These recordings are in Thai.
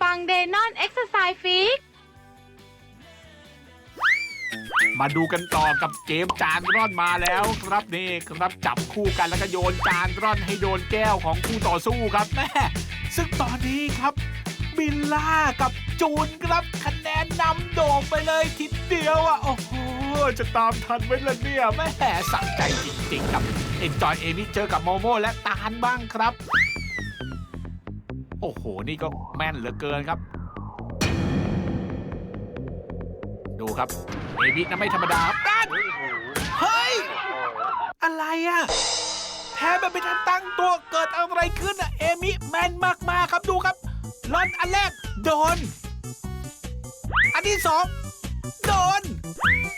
ฟิก มาดูกันต่อกับเกมจานร่อนมาแล้วครับนี่ครับจับคู่กันแล้วก็โยนจานร่อนให้โดนแก้วของคู่ต่อสู้ครับแม่ซึ่งตอนนี้ครับบิลล่ากับจูนครับคะแนนนำโด่งไปเลยทีเดียวอะโอ้โหจะตามทันไหมล่ะเนี่ยแม่สั่งใจจริงๆครับเอ็นจอยเอมี่เจอกับโมโมและตาลบ้างครับ อ้โห นี่ก็แม่นเหลือเกินครับ ดูครับเอมินะไม่ธรรมดาครับนั่นเฮ้ย อะไรอะแพ้แบบไม่ทันตั้งตัวเกิดอะไรขึ้นอะเอมิแมนมากๆครับดูครับลอนอันแรก โดน อันที่สองโดน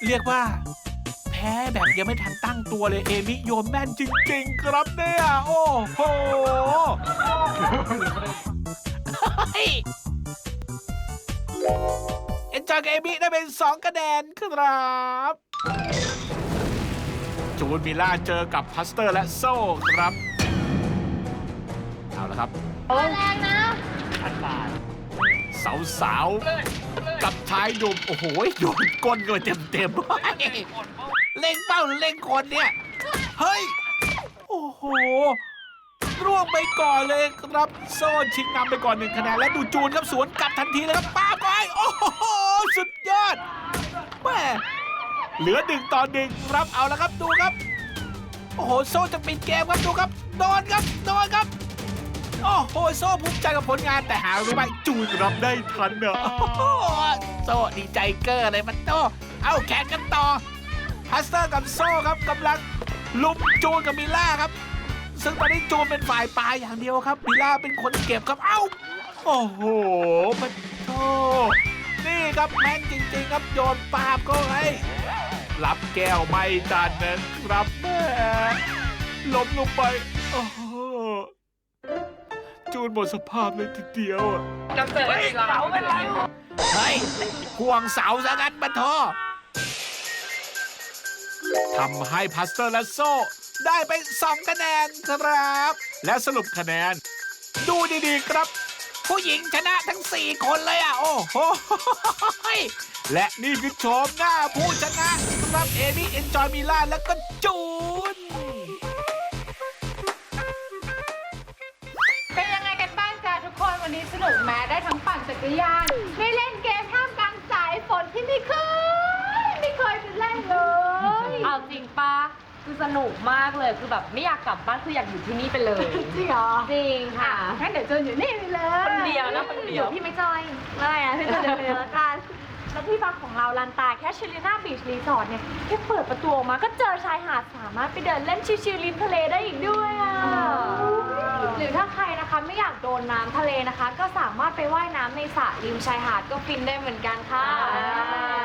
เรียกว่า แพ้แบบยังไม่ทันตั้งตัวเลยเอมิโยนแม่นจริง ๆ ครับเนี่ย โอ้โห เฮ้ยเอ็นจอยกับเอมิได้เป็น 2 คะแนนครับจูนมิล่าเจอกับพัสเตอร์และโซ่ครับ เอาละครับ แรงนะสาวสาวๆกับชายหนุ่มโอ้โหโยนก้นกันเต็มเต็มๆ เล่งเป้าหรือเล่งคนเนี่ย เฮ้ย โอ้โห ร่วงไปก่อนเลยครับโซ่ชิงนำไปก่อนหนึ่งคะแนนและดูจูนครับสวนกลับทันทีเลยครับป้าบไปโอ้โหสุดยอดแม่เหลือหนึ่งต่อหนึ่งครับเอาละครับดูครับ โอ้โหโซจะปิดเกมครับดูครับโดนครับโดนครับโอ้โหโซ่ภูมิใจกับผลงานแต่หารู้ไหมจูนรับได้ทันเนอะโอ้โหโซ่ดีใจเกอร์เลยมันโตเอาแข่งกันต่อฮัสเตอร์กับโซ่ครับกำลังลุมจูนกับมิล่าครับ ซึ่งตอนนี้จูนเป็นฝ่ายปลาอย่างเดียวครับมิล่าเป็นคนเก็บครับเอ้าโอ้โหมันโธ่นี่ครับแม่นจริงๆครับโยนปาบก็ให้รับแก้วไม่ทันนะครับแม่ล้มลงไปโอ้โหจูนหมดสภาพเลยทีเดียวอะจะเกิดอะไรเสาเป็นไรเฮ้ยห่วงเสาซะงั้นปะโททำให้พัสเตอร์และโซ่ ได้ไปสองคะแนนครับ และสรุปคะแนน ดูดีๆครับ ผู้หญิงชนะทั้ง 4 คนเลยอะ โอ้โห และนี่คือโฉมหน้าผู้ชนะครับเอมี่เอนจอยมิล่าแล้วก็จู สนุกมากเลยคือแบบไม่อยากกลับบ้านคืออยากอยู่ที่นี่ไปเลย จริงเหรอจริงค่ะ งั้นเดี๋ยวเจออยู่นี่ไปเลยคนเดียวนะคนเดียวพี่ไม่จอยไม่อะพี่จะเดินไปแล้วกันแล้วที่พักของเราลันตาแค่ชิลิน่าบีชรีสอร์ทเนี่ยแค่เปิดประตูออกมาก็เจอชายหาดสามารถไปเดินเล่นชิลๆริมทะเลได้อีกด้วยอะหรือถ้าใครนะคะไม่อยากโดนน้ำทะเลนะคะ ก็สามารถไปว่ายน้ำในสระริมชายหาดก็ฟินได้เหมือนกันค่ะใ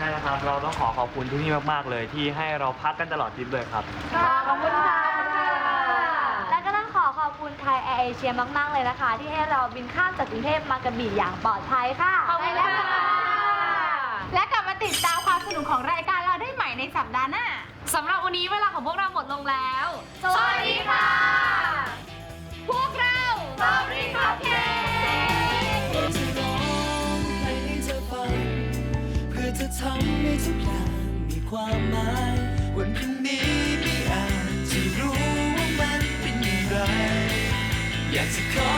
ช่นะครับ เราต้องขอขอบคุณที่นี่มากๆเลย ที่ให้เราพักกันตลอดทริปเลยครับ ขอบคุณค่ะ และก็ต้องขอขอบคุณไทยแอร์เอเชียมาก ๆ เลยนะคะ ที่ให้เราบินข้ามจากกรุงเทพมากระบี่อย่างปลอดภัยค่ะ ขอบคุณค่ะ และกลับมาติดตามความสนุกของรายการเราได้ใหม่ในสัปดาห์หน้า สำหรับวันนี้เวลาของพวกเราหมดลงแล้ว สวัสดีค่ะ พวกเรา จจะ